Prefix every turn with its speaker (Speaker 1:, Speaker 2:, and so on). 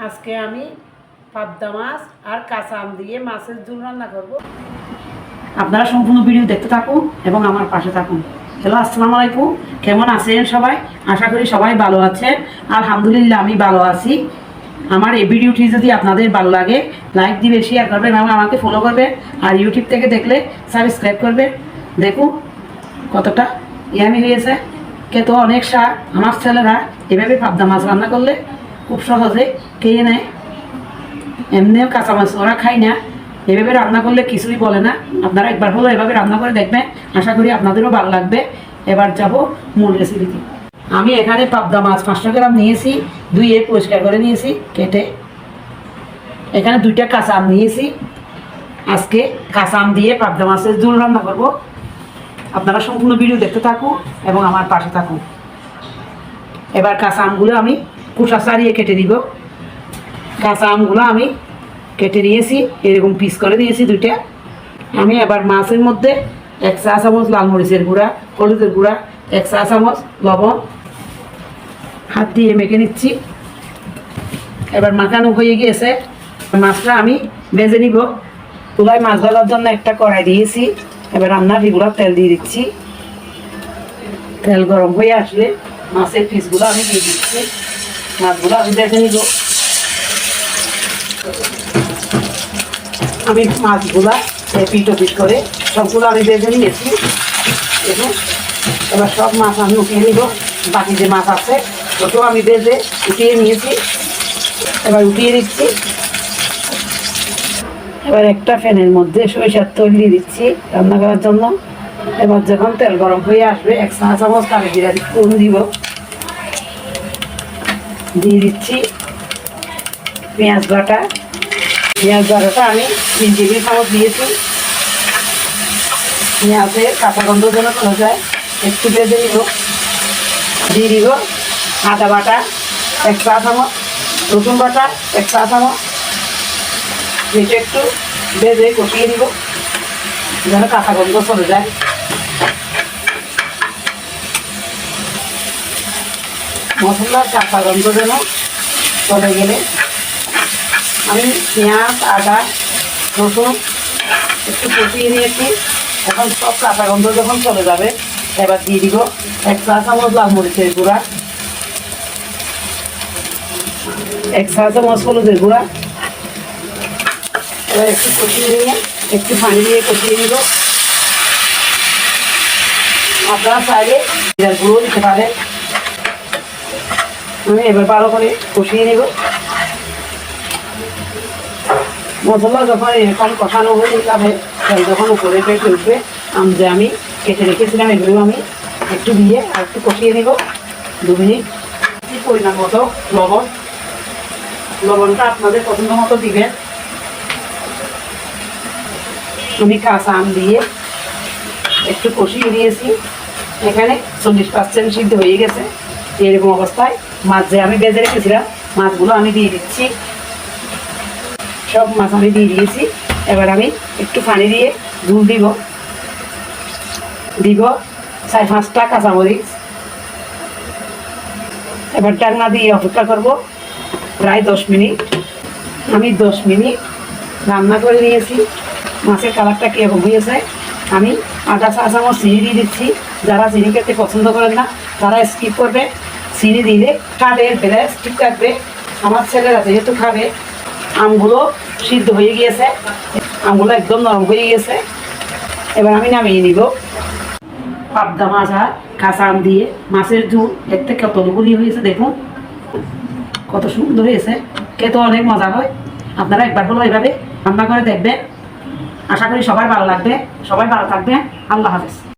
Speaker 1: আজকে আমি পাবদা মাছ আর কাঁচা আম দিয়ে মাছের ঝোল রান্না করব। আপনারা সম্পূর্ণ ভিডিও দেখতে থাকুন এবং আমার পাশে থাকুন। হ্যালো, আসসালামু আলাইকুম। কেমন আছেন সবাই? আশা করি সবাই ভালো আছেন। আলহামদুলিল্লাহ, আমি ভালো আছি। আমার এই ভিডিওটি যদি আপনাদের ভালো লাগে, লাইক দিবে শেয়ার করবেন এবং আমাকে ফলো করবে আর ইউটিউব থেকে দেখলে সাবস্ক্রাইব করবে। দেখুন কতটা ইয়ামি হয়েছে। খেতে অনেক সার আমার ছেলেরা এভাবে পাবদা মাছ রান্না করলে খুব সহজে খেয়ে নেয়। এমনিও কাঁচা মাছ ওরা খায় না। এভাবে রান্না করলে কিছুই বলে না। আপনারা একবার হলো এভাবে রান্না করে দেখবেন। আশা করি আপনাদেরও ভালো লাগবে। এবার যাব মূল রেসিপিতে আমি এখানে পাবদা মাছ পাঁচশো গ্রাম নিয়েছি। ধুয়ে পরিষ্কার করে নিয়েছি, কেটে। এখানে দুইটা কাঁচা আম নিয়েছি। আজকে কাঁচা আম দিয়ে পাবদা মাছের ঝোল রান্না করব। আপনারা সম্পূর্ণ ভিডিও দেখতে থাকুন এবং আমার পাশে থাকুন। এবার কাঁচা আমগুলো আমি কুসা সারিয়ে কেটে দিব কাঁচা আমগুলো আমি কেটে নিয়েছি, এরকম পিস করে দিয়েছি দুইটা। আমি এবার মাছের মধ্যে এক চা চামচ লাল মরিচের গুঁড়া, হলুদের গুঁড়া, এক চা চামচ লবণ। হাত দিয়ে মেখে নিচ্ছি। এবার মাখানো হয়ে গিয়েছে। মাছটা আমি ভেজে নিব। তুলায় মাছ ধরার জন্য একটা কড়াই দিয়েছি। এবার রান্নার রেগুলার তেল দিয়ে দিচ্ছি। তেল গরম হয়ে আসলে মাছের পিসগুলো আমি দিয়ে দিচ্ছি। মাছগুলো আমি ভেজে নিব। আমি মাছগুলা পিটো পিট করে সবগুলো আমি বেঁধে নিয়েছি। দেখুন এবার সব মাছ আমি উঠিয়ে নিব। বাকি যে মাছ আছে ওটাও আমি বেঁধে উঠিয়ে নিয়েছি। এবার উঠিয়ে দিচ্ছি। এবার একটা ফ্যানের মধ্যে সরিষার তেল দিয়ে দিচ্ছি রান্না করার জন্য। এবার যখন তেল গরম হয়ে আসবে, এক চা চামচ কালি জিরা ফোন দিব। দিয়ে দিচ্ছি পেঁয়াজ বাটা। পেঁয়াজ বাটাটা আমি তিন টেবিল চামচ দিয়েছি। পেঁয়াজের কাঁচা গন্ধ যেন চলে যায়, একটু বেঁধে নিব। দিয়ে দিব আদা বাটা, এক চা চামচ, রসুন বাটা, এক চা চামচ। এটা একটু বেঁধে কষিয়ে দিব যেন কাঁচা গন্ধ চলে যায়। মশলার কাঁচা গন্ধ যেন চলে গেলে আমি পেঁয়াজ, আদা, রসুন একটু কষিয়ে নিয়েছি। এখন সব কাঁচা গন্ধ যখন চলে যাবে, এবার দিয়ে দিব এক চা চামচ লাল মরিচের গুঁড়া, এক চা চামচ হলুদের গুঁড়া। এবার একটু কষিয়ে নিয়ে, একটু পানি দিয়ে কষিয়ে নিব। আপনারা চাইলে গুঁড়ো দিতে পারেন। আমি এবার ভালো করে কষিয়ে নেব। মশলা যখন এরকম কষানো হয়ে যাবে যখন উপরে পেটে উঠবে যে আমি কেটে রেখেছিলাম এগুলো আমি একটু দিয়ে আর একটু কষিয়ে নেব দু মিনিট। পরিমাণ মতো লবণ? লবণটা আপনাদের পছন্দ মতো দিবেন আমি কাঁচা আম দিয়ে একটু কষিয়ে দিয়েছি এখানে চল্লিশ পার্সেন্ট সিদ্ধ হয়ে গেছে। এরকম অবস্থায় মাছ যে আমি বেঁধে রেখেছিলাম মাছগুলো আমি দিয়ে দিচ্ছি। সব মাছ দিয়ে দিয়েছি। এবার আমি একটু পানি দিয়ে ঝুল দিব। দিব চার পাঁচটা কাঁচামরিচ। এবার ডাকনা দিয়ে অপেক্ষা করব প্রায় দশ মিনিট। আমি দশ মিনিট রান্না করে নিয়েছি। মাছের কালারটা কীরকম হয়েছে? আমি আধা চা চামচ চিনি দিয়ে দিচ্ছি। যারা চিনি খেতে পছন্দ করেন না, তারা স্কিপ করবে। চিনি দিলে খাবে বেলা স্কিপ কাটবে আমার ছেলেরা যেহেতু খাবে আমগুলো সিদ্ধ হয়ে গিয়েছে। আমগুলো একদম নরম হয়ে গিয়েছে। এবার আমি নামিয়ে নিব। পাবদা মাছ আর কাঁচা আম দিয়ে মাছের ঝুল দেখতে কত গুলি হয়েছে দেখুন। কত সুন্দর হয়েছে। খেতে অনেক মজা হয়। আপনারা একবার হলো এভাবে রান্না করে দেখবেন। আশা করি সবাই ভালো লাগবে। সবাই ভালো থাকবে আল্লাহ হাফেজ।